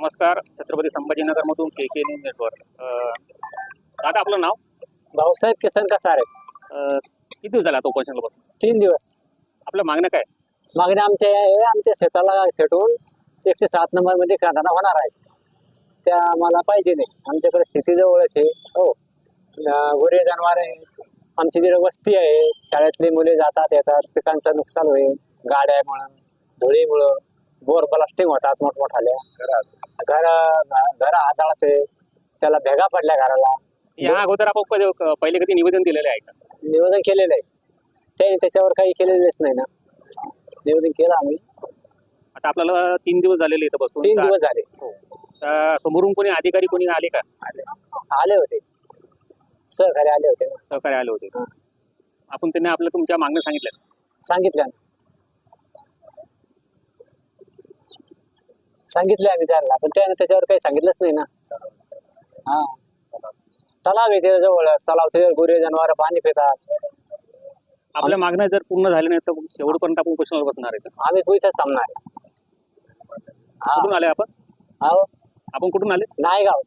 नमस्कार छत्रपती संभाजीनगरमधून K K news network दादा आपलं नाव? भाऊसाहेब किसन कसारे. अं, किती दिवस झाला तो उपोषणाला बसून? तीन दिवस. आपल्या मागण्या काय? मागणी आमच्या आहे आमच्या शेताला खेटून एकशे सात नंबरमध्ये होणार आहे. त्या आम्हाला पाहिजे नाही. आमच्याकडे शेती जवळच आहे. हो. अं, गुरे जनावर आहे. आमची जी वस्ती आहे शाळेतली मुले जातात येतात. पिकांचं नुकसान होईल. गाड्यामुळं धुळीमुळं. बोर ब्लास्टिंग होतात मोठमोठाल्या घर घर आदळते. त्याला भेगा पडल्या घराला. या अगोदर आपण कधी- पहिले कधी निवेदन दिलेले आहे का? निवेदन केलेलं आहे. त्याने त्याच्यावर काही केलेलेच नाही ना. निवेदन केलं आम्ही. आता आपल्याला तीन दिवस झालेले इथं बसून. तीन दिवस झाले. हो. तर समोरून कोणी अधिकारी कोणी आले का? आले. होते. सहकारी आले होते ना. सहकारी आले होते. आपण त्यांनी आपल्या तुमच्या मागण्या सांगितल्या. सांगितलं सांगितले आम्ही त्यांना. पण त्याने त्याच्यावर काही सांगितलंच नाही ना. हा. तलाव आहे त्याच्या जवळच तलाव त्याच्यावर गुरे जनावर पाणी पितात. आपल्या मागण्या जर पूर्ण झाल्या नाही तर शेवटपर्यंत आपण उपोषणाला बसणार आहे? आम्ही इथं थांबणार आहे. हा कुठून आले आपण? हो. आपण कुठून आले? नाही गाव